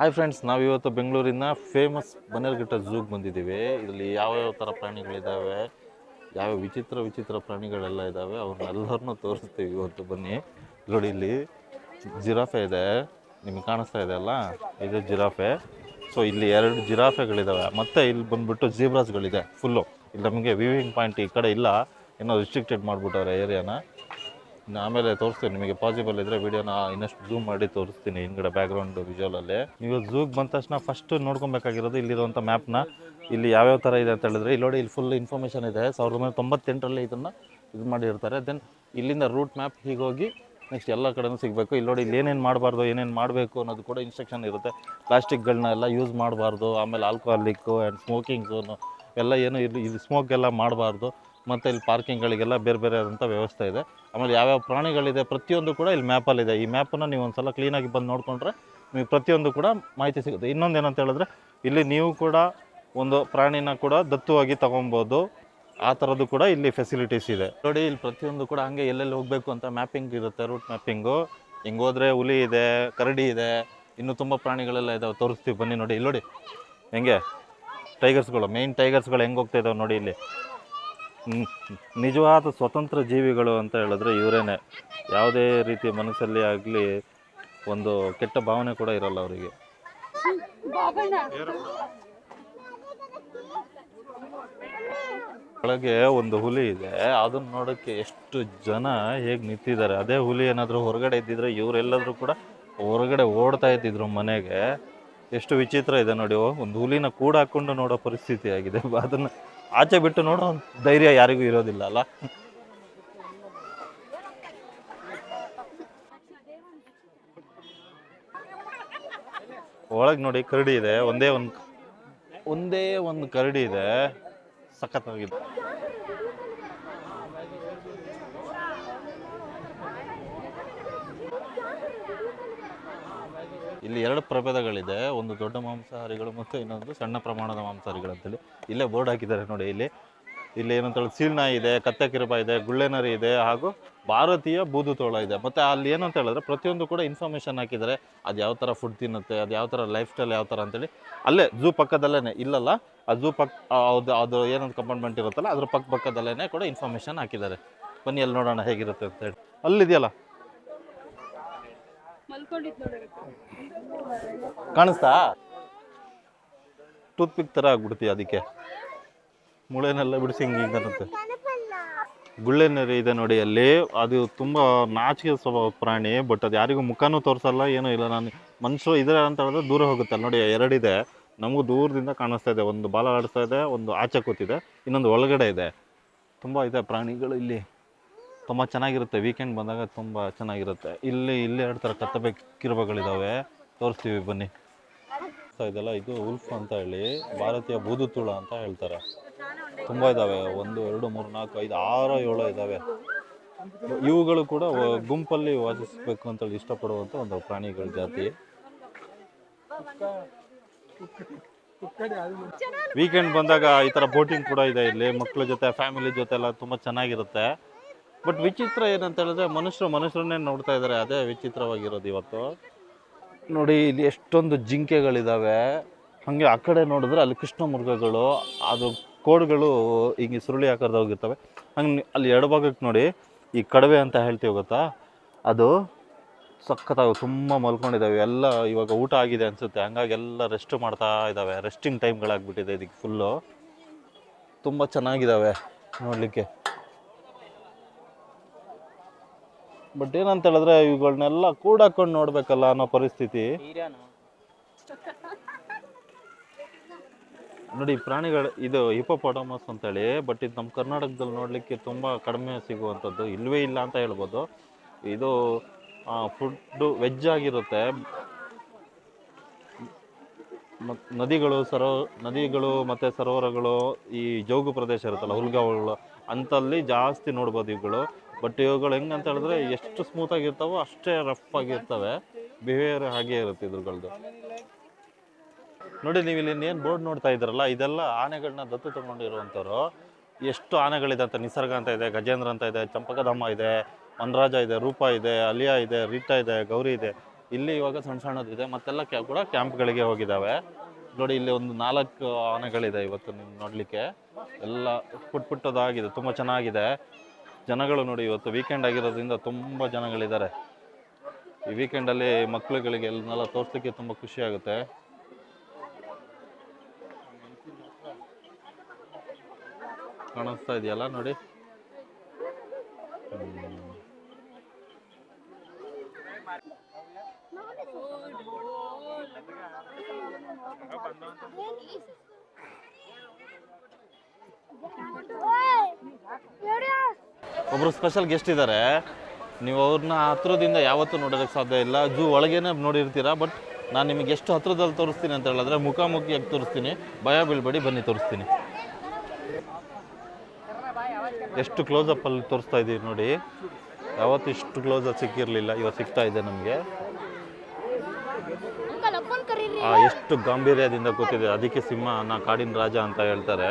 Hi friends ನಾವು ಇವತ್ತು ಬೆಂಗಳೂರಿನ ಫೇಮಸ್ ಬನ್ನೇರುಘಟ್ಟ ಝೂಗೆ ಬಂದಿದ್ದೀವಿ. ಇಲ್ಲಿ ಯಾವ್ಯಾವ ಥರ ಪ್ರಾಣಿಗಳಿದ್ದಾವೆ ಯಾವ ವಿಚಿತ್ರ ವಿಚಿತ್ರ ಪ್ರಾಣಿಗಳೆಲ್ಲ ಇದ್ದಾವೆ ಅವ್ರನ್ನೆಲ್ಲರನ್ನೂ ತೋರಿಸ್ತೀವಿ ಇವತ್ತು ಬನ್ನಿ. ನೋಡಿ ಇಲ್ಲಿ ಜಿರಾಫೆ ಇದೆ. ನಿಮಗೆ ಕಾಣಿಸ್ತಾ ಇದೆ ಅಲ್ಲ? ಇದು ಜಿರಾಫೆ. ಸೊ ಇಲ್ಲಿ ಎರಡು ಜಿರಾಫೆಗಳಿದ್ದಾವೆ ಮತ್ತು ಇಲ್ಲಿ ಬಂದ್ಬಿಟ್ಟು ಜೀಬ್ರಾಸ್ಗಳಿದೆ ಫುಲ್ಲು ಇಲ್ಲಿ ನಮಗೆ ವ್ಯೂವಿಂಗ್ ಪಾಯಿಂಟ್ ಈ ಕಡೆ ಇಲ್ಲ. ಏನೋ ರಿಸ್ಟ್ರಿಕ್ಟೆಡ್ ಮಾಡಿಬಿಟ್ಟವ್ರೆ ಏರಿಯಾನ ಇನ್ನು ಆಮೇಲೆ ತೋರಿಸ್ತೀನಿ, ನಿಮಗೆ ಪಾಸಿಬಲ್ ಇದ್ದರೆ ವಿಡಿಯೋನ ಇನ್ನಷ್ಟು ಝೂಮ್ ಮಾಡಿ ತೋರಿಸ್ತೀನಿ ಹಿಂದ್ಗಡೆ ಬ್ಯಾಕ್ಗ್ರೌಂಡ್ ವಿಜುವಲಲ್ಲಿ ನೀವು ಝೂಗೆ ಬಂದ ತಕ್ಷಣ ಫಸ್ಟ್ ನೋಡ್ಕೊಬೇಕಾಗಿರೋದು ಇಲ್ಲಿರುವಂಥ ಮ್ಯಾಪ್ನ ಇಲ್ಲಿ ಯಾವ್ಯಾವ ಥರ ಇದೆ ಅಂತ ಹೇಳಿದ್ರೆ, ಇಲ್ಲಿ ನೋಡಿ ಇಲ್ಲಿ ಫುಲ್ ಇನ್ಫಾರ್ಮೇಷನ್ ಇದೆ. ಸಾವಿರದ ಒಂಬೈನೂರ ತೊಂಬತ್ತೆಂಟರಲ್ಲಿ ಇದನ್ನು ಇದು ಮಾಡಿರ್ತಾರೆ. ದೆನ್ ಇಲ್ಲಿಂದ ರೂಟ್ ಮ್ಯಾಪ್ ಹೀಗೋಗಿ ನೆಕ್ಸ್ಟ್ ಎಲ್ಲ ಕಡೆನೂ ಸಿಗಬೇಕು. ಇಲ್ಲಿ ನೋಡಿ ಇಲ್ಲಿ ಏನೇನು ಮಾಡಬಾರ್ದು, ಏನೇನು ಮಾಡಬೇಕು ಅನ್ನೋದು ಕೂಡ ಇನ್ಸ್ಟ್ರಕ್ಷನ್ ಇರುತ್ತೆ. ಪ್ಲಾಸ್ಟಿಕ್ಗಳನ್ನೆಲ್ಲ ಯೂಸ್ ಮಾಡಬಾರ್ದು. ಆಮೇಲೆ ಆಲ್ಕೋಹಾಲಿಕ್ಕು ಆ್ಯಂಡ್ ಸ್ಮೋಕಿಂಗ್ ಝೋನು ಎಲ್ಲ ಏನು ಇಲ್ಲಿ ಇದು ಸ್ಮೋಕ್ ಎಲ್ಲ ಮಾಡಬಾರ್ದು. ಮತ್ತು ಇಲ್ಲಿ ಪಾರ್ಕಿಂಗ್ಗಳಿಗೆಲ್ಲ ಬೇರೆ ಬೇರೆ ಆದಂಥ ವ್ಯವಸ್ಥೆ ಇದೆ. ಆಮೇಲೆ ಯಾವ್ಯಾವ ಪ್ರಾಣಿಗಳಿದೆ ಪ್ರತಿಯೊಂದು ಕೂಡ ಇಲ್ಲಿ ಮ್ಯಾಪಲ್ಲಿದೆ ಈ ಮ್ಯಾಪನ್ನು ನೀವು ಒಂದ್ಸಲ ಕ್ಲೀನಾಗಿ ಬಂದು ನೋಡಿಕೊಂಡ್ರೆ ನಿಮಗೆ ಪ್ರತಿಯೊಂದು ಕೂಡ ಮಾಹಿತಿ ಸಿಗುತ್ತೆ. ಇನ್ನೊಂದು ಏನಂತ ಹೇಳಿದ್ರೆ, ಇಲ್ಲಿ ನೀವು ಕೂಡ ಒಂದು ಪ್ರಾಣಿನ ಕೂಡ ದತ್ತುವಾಗಿ ತಗೊಬೋದು. ಆ ಥರದ್ದು ಕೂಡ ಇಲ್ಲಿ ಫೆಸಿಲಿಟೀಸ್ ಇದೆ. ನೋಡಿ, ಇಲ್ಲಿ ಪ್ರತಿಯೊಂದು ಕೂಡ ಹಂಗೆ ಎಲ್ಲೆಲ್ಲಿ ಹೋಗಬೇಕು ಅಂತ ಮ್ಯಾಪಿಂಗ್ ಇರುತ್ತೆ ರೂಟ್ ಮ್ಯಾಪಿಂಗು ಹಿಂಗೆ ಹೋದ್ರೆ ಹುಲಿ ಇದೆ, ಕರಡಿ ಇದೆ, ಇನ್ನೂ ತುಂಬ ಪ್ರಾಣಿಗಳೆಲ್ಲ ಇದಾವೆ. ತೋರಿಸ್ತೀವಿ, ಬನ್ನಿ ನೋಡಿ. ಇಲ್ಲಿ ನೋಡಿ, ಹೆಂಗೆ? ಟೈಗರ್ಸ್ಗಳು ಮೇಯ್ನ್ ಟೈಗರ್ಸ್ಗಳು ಹೆಂಗೆ ಹೋಗ್ತಾ ಇದಾವೆ ನೋಡಿ ಇಲ್ಲಿ. ನಿಜವಾದ ಸ್ವತಂತ್ರ ಜೀವಿಗಳು ಅಂತ ಹೇಳಿದ್ರೆ ಇವರೇನೆ. ಯಾವುದೇ ರೀತಿ ಮನಸ್ಸಲ್ಲಿ ಆಗಲಿ ಒಂದು ಕೆಟ್ಟ ಭಾವನೆ ಕೂಡ ಇರಲ್ಲ ಅವರಿಗೆ. ಒಳಗೆ ಒಂದು ಹುಲಿ ಇದೆ. ಅದನ್ನ ನೋಡೋಕ್ಕೆ ಎಷ್ಟು ಜನ ಹೇಗೆ ನಿಂತಿದ್ದಾರೆ. ಅದೇ ಹುಲಿ ಏನಾದರೂ ಹೊರಗಡೆ ಇದ್ದಿದ್ರೆ ಇವರೆಲ್ಲರೂ ಕೂಡ ಹೊರಗಡೆ ಓಡ್ತಾ ಇದ್ದಿದ್ರು ಮನೆಗೆ. ಎಷ್ಟು ವಿಚಿತ್ರ ಇದೆ ನೋಡಿ. ಒಂದು ಹುಲಿನ ಕೂಡ ಹಾಕೊಂಡು ನೋಡೋ ಪರಿಸ್ಥಿತಿ ಆಗಿದೆ. ಅದನ್ನ ಆಚೆ ಬಿಟ್ಟು ನೋಡೋ ಧೈರ್ಯ ಯಾರಿಗೂ ಇರೋದಿಲ್ಲ ಅಲ್ಲ? ಒಳಗೆ ನೋಡಿ ಕರಡಿ ಇದೆ, ಒಂದೇ ಒಂದು ಒಂದೇ ಒಂದು ಕರಡಿ ಇದೆ. ಸಖತ್ತಾಗಿದೆ. ಇಲ್ಲಿ ಎರಡು ಪ್ರಭೇದಗಳಿದೆ. ಒಂದು ದೊಡ್ಡ ಮಾಂಸಾಹಾರಿಗಳು ಮತ್ತು ಇನ್ನೊಂದು ಸಣ್ಣ ಪ್ರಮಾಣದ ಮಾಂಸಾಹಾರಿಗಳು ಅಂತೇಳಿ. ಇಲ್ಲೇ ಬೋರ್ಡ್ ಹಾಕಿದ್ದಾರೆ ನೋಡಿ ಇಲ್ಲಿ. ಇಲ್ಲಿ ಏನಂತ ಸೀಳ್ನಾಯಿ ಇದೆ, ಕತ್ತೆ ಕಿರುಬ ಇದೆ ಗುಳ್ಳೆನರಿ ಇದೆ ಹಾಗೂ ಭಾರತೀಯ ಬೂದು ತೋಳ ಇದೆ. ಮತ್ತು ಅಲ್ಲಿ ಏನಂತ ಹೇಳಿದ್ರೆ ಪ್ರತಿಯೊಂದು ಕೂಡ ಇನ್ಫಾರ್ಮೇಷನ್ ಹಾಕಿದ್ದಾರೆ. ಅದು ಯಾವ ಥರ ಫುಡ್ ತಿನ್ನುತ್ತೆ, ಅದು ಯಾವ ಥರ ಲೈಫ್ ಸ್ಟೈಲ್ ಯಾವ ಥರ ಅಂತೇಳಿ. ಅಲ್ಲೇ ಝೂ ಪಕ್ಕದಲ್ಲೇ ಇಲ್ಲಲ್ಲ, ಆ ಝೂ ಪಕ್ಕ ಅದು ಅದು ಏನೊಂದು ಕಂಪಾರ್ಟ್ಮೆಂಟ್ ಇರುತ್ತಲ್ಲ, ಅದ್ರ ಪಕ್ಕ ಪಕ್ಕದಲ್ಲೇ ಕೂಡ ಇನ್ಫಾರ್ಮೇಷನ್ ಹಾಕಿದ್ದಾರೆ. ಬನ್ನಿ ಅಲ್ಲಿ ನೋಡೋಣ ಹೇಗಿರುತ್ತೆ ಅಂತ ಹೇಳಿ. ಅಲ್ಲಿದೆಯಲ್ಲ? ಕಾಣಿಸ್ತಾ? ಟೂತ್ ಪಿಕ್ ಥರ ಆಗ್ಬಿಡ್ತೀಯ ಅದಕ್ಕೆ. ಮುಳೆನೆಲ್ಲ ಬಿಡಿಸಿ ಹಿಂಗೆ ಗುಳ್ಳೆನರಿ ಇದೆ ನೋಡಿ ಅಲ್ಲಿ. ಅದು ತುಂಬ ನಾಚಿಕೆ ಸ್ವಭಾವ ಪ್ರಾಣಿ ಬಟ್ ಅದು ಯಾರಿಗೂ ಮುಖನೂ ತೋರಿಸಲ್ಲ, ಏನೂ ಇಲ್ಲ. ನಾನು ಮನುಷ್ಯರು ಇದ್ರೆ ಅಂತ ಹೇಳಿದ್ರೆ ದೂರ ಹೋಗುತ್ತೆ. ನೋಡಿ ಎರಡಿದೆ ನಮಗೂ ದೂರದಿಂದ ಕಾಣಿಸ್ತಾ ಇದೆ. ಒಂದು ಬಾಲ ಆಡಿಸ್ತಾ ಇದೆ, ಒಂದು ಆಚೆ ಕೂತಿದೆ, ಇನ್ನೊಂದು ಒಳಗಡೆ ಇದೆ. ತುಂಬ ಇದೆ ಪ್ರಾಣಿಗಳು ಇಲ್ಲಿ. ತುಂಬ ಚೆನ್ನಾಗಿರುತ್ತೆ. ವೀಕೆಂಡ್ ಬಂದಾಗ ತುಂಬ ಚೆನ್ನಾಗಿರುತ್ತೆ. ಇಲ್ಲಿ ಇಲ್ಲಿ ಎರಡು ಥರ ಕತ್ತಬೇಕಿರುಬಗಳಿದ್ದಾವೆ ತೋರಿಸ್ತೀವಿ ಬನ್ನಿ. ಸೊ ಇದೆಲ್ಲ ಇದು ಉಲ್ಫ್ ಅಂತ ಹೇಳಿ, ಭಾರತೀಯ ಬೂದುತುಳ ಅಂತ ಹೇಳ್ತಾರೆ. ತುಂಬ ಇದ್ದಾವೆ ಒಂದು, ಎರಡು, ಮೂರು, ನಾಲ್ಕು, ಐದು, ಆರು, ಏಳು ಇದ್ದಾವೆ ಇವುಗಳು ಕೂಡ ಗುಂಪಲ್ಲಿ ವಾಸಿಸಬೇಕು ಅಂತೇಳಿ ಇಷ್ಟಪಡುವಂಥ ಒಂದು ಪ್ರಾಣಿಗಳ ಜಾತಿ. ವೀಕೆಂಡ್ ಬಂದಾಗ ಈ ಥರ ಬೋಟಿಂಗ್ ಕೂಡ ಇದೆ ಇಲ್ಲಿ. ಮಕ್ಕಳ ಜೊತೆ ಫ್ಯಾಮಿಲಿ ಜೊತೆ ಎಲ್ಲ ತುಂಬ ಚೆನ್ನಾಗಿರುತ್ತೆ. ಬಟ್ ವಿಚಿತ್ರ ಏನಂತ ಹೇಳಿದ್ರೆ ಮನುಷ್ಯರು ಮನುಷ್ಯರನ್ನೇ ನೋಡ್ತಾ ಇದ್ದಾರೆ, ಅದೇ ವಿಚಿತ್ರವಾಗಿರೋದು ಇವತ್ತು. ನೋಡಿ, ಇಲ್ಲಿ ಎಷ್ಟೊಂದು ಜಿಂಕೆಗಳಿದ್ದಾವೆ ಹಾಗೆ ಆ ಕಡೆ ನೋಡಿದ್ರೆ ಅಲ್ಲಿ ಕೃಷ್ಣ ಮೃಗಗಳು ಅದು ಕೋಡುಗಳು ಹಿಂಗೆ ಸುರುಳಿ ಆಕಾರದಾಗ ಹೋಗಿರ್ತವೆ ಹಂಗೆ ಅಲ್ಲಿ ಎಡಭಾಗಕ್ಕೆ ನೋಡಿ, ಈ ಕಡವೆ ಅಂತ ಹೇಳ್ತೀವಿ ಗೊತ್ತಾ? ಅದು ಸಖತ್ತಾಗಿ ತುಂಬ ಮಲ್ಕೊಂಡಿದ್ದಾವೆ ಎಲ್ಲ ಇವಾಗ ಊಟ ಆಗಿದೆ ಅನಿಸುತ್ತೆ. ಹಂಗಾಗಿ ಎಲ್ಲ ರೆಸ್ಟ್ ಮಾಡ್ತಾ ಇದ್ದಾವೆ ರೆಸ್ಟಿಂಗ್ ಟೈಮ್ಗಳಾಗ್ಬಿಟ್ಟಿದೆ ಇದಕ್ಕೆ ಫುಲ್ಲು ತುಂಬ ಚೆನ್ನಾಗಿದ್ದಾವೆ ನೋಡಲಿಕ್ಕೆ. ಬಟ್ ಏನಂತ ಹೇಳಿದ್ರೆ ಇವುಗಳನ್ನೆಲ್ಲ ಕೂಡಾಕೊಂಡು ನೋಡ್ಬೇಕಲ್ಲ ಅನ್ನೋ ಪರಿಸ್ಥಿತಿ. ನೋಡಿ ಪ್ರಾಣಿಗಳು, ಇದು ಹಿಪೋಪೊಟಮಸ್ ಅಂತೇಳಿ ಬಟ್ ಇದು ನಮ್ಮ ಕರ್ನಾಟಕದಲ್ಲಿ ನೋಡಲಿಕ್ಕೆ ತುಂಬ ಕಡಿಮೆ ಸಿಗುವಂಥದ್ದು. ಇಲ್ಲವೇ ಇಲ್ಲ ಅಂತ ಹೇಳ್ಬೋದು. ಇದು ಫುಡ್ಡು ವೆಜ್ ಆಗಿರುತ್ತೆ. ನದಿಗಳು, ಸರೋ, ನದಿಗಳು ಮತ್ತು ಸರೋವರಗಳು ಈ ಜೋಗು ಪ್ರದೇಶ ಇರುತ್ತಲ್ಲ ಹುಲ್ಗಾವಳು ಅಂತಲ್ಲಿ ಜಾಸ್ತಿ ನೋಡ್ಬೋದು ಇವುಗಳು. ಬಟ್ ಇವುಗಳು ಹೆಂಗೆ ಅಂತ ಹೇಳಿದ್ರೆ ಎಷ್ಟು ಸ್ಮೂತ್ ಆಗಿರ್ತಾವೋ ಅಷ್ಟೇ ರಫ್ ಆಗಿರ್ತವೆ. ಬಿಹೇವಿಯರ್ ಹಾಗೆ ಇರುತ್ತೆ ಇದ್ರಗಳದ್ದು ನೋಡಿ ನೀವು ಇಲ್ಲಿ ಏನು ಬೋರ್ಡ್ ನೋಡ್ತಾ ಇದ್ರಲ್ಲ ಇದೆಲ್ಲ ಆನೆಗಳನ್ನ ದತ್ತು ತಗೊಂಡಿರುವಂಥವ್ರು. ಎಷ್ಟು ಆನೆಗಳಿದೆ ಅಂತ, ನಿಸರ್ಗ ಅಂತ ಇದೆ, ಗಜೇಂದ್ರ ಅಂತ ಇದೆ, ಚಂಪಕಧಾಮ ಇದೆ, ಮನರಾಜ ಇದೆ, ರೂಪ ಇದೆ, ಅಲಿಯಾ ಇದೆ, ರೀಟಾ ಇದೆ, ಗೌರಿ ಇದೆ. ಇಲ್ಲಿ ಇವಾಗ ಸಣ್ಣ ಸಣ್ಣದಿದೆ ಮತ್ತೆಲ್ಲ ಕ್ಯಾ, ಕೂಡ ಕ್ಯಾಂಪ್ಗಳಿಗೆ ಹೋಗಿದ್ದಾವೆ. ನೋಡಿ ಇಲ್ಲಿ ಒಂದು ನಾಲ್ಕು ಆನೆಗಳಿದೆ ಇವತ್ತು ನೀವು ನೋಡಲಿಕ್ಕೆ. ಎಲ್ಲ ಪುಟ್ ಪುಟ್ಟದಾಗಿದೆ, ತುಂಬ ಚೆನ್ನಾಗಿದೆ. ಜನಗಳು ನೋಡಿ ಇವತ್ತು ವೀಕೆಂಡ್ ಆಗಿರೋದ್ರಿಂದ ತುಂಬ ಜನಗಳಿದ್ದಾರೆ ಈ ವೀಕೆಂಡಲ್ಲಿ ಮಕ್ಕಳುಗಳಿಗೆ ಎಲ್ಲನೆಲ್ಲ ತೋರಿಸ್ಲಿಕ್ಕೆ ತುಂಬ ಖುಷಿ ಆಗುತ್ತೆ ಕಾಣಿಸ್ತಾ ಇದೆಯಲ್ಲ ನೋಡಿ ಒಬ್ರು ಸ್ಪೆಷಲ್ ಗೆಸ್ಟ್ ಇದ್ದಾರೆ ನೀವು ಅವ್ರನ್ನ ಹತ್ರದಿಂದ ಯಾವತ್ತೂ ನೋಡೋದಕ್ಕೆ ಸಾಧ್ಯ ಇಲ್ಲ. ಜೂ ಒಳಗೇನೆ ನೋಡಿರ್ತೀರಾ ಬಟ್ ನಾನು ನಿಮಗೆ ಎಷ್ಟು ಹತ್ರದಲ್ಲಿ ತೋರಿಸ್ತೀನಿ ಅಂತ ಹೇಳಿದ್ರೆ ಮುಖಾಮುಖಿಯಾಗಿ ತೋರಿಸ್ತೀನಿ. ಭಯ ಬೀಳ್ಬೇಡಿ ಬನ್ನಿ ತೋರಿಸ್ತೀನಿ. ಎಷ್ಟು ಕ್ಲೋಸಪ್ ಅಲ್ಲಿ ತೋರಿಸ್ತಾ ಇದ್ದೀವಿ ನೋಡಿ. ಯಾವತ್ತು ಇಷ್ಟು ಕ್ಲೋಸಪ್ ಸಿಕ್ಕಿರಲಿಲ್ಲ ಇವತ್ತು ಸಿಗ್ತಾ ಇದೆ ನಮಗೆ. ಎಷ್ಟು ಗಾಂಭೀರ್ಯದಿಂದ ಕೂತಿದೆ. ಅದಕ್ಕೆ ಸಿಂಹ ನಾ ಕಾಡಿನ ರಾಜ ಅಂತ ಹೇಳ್ತಾರೆ.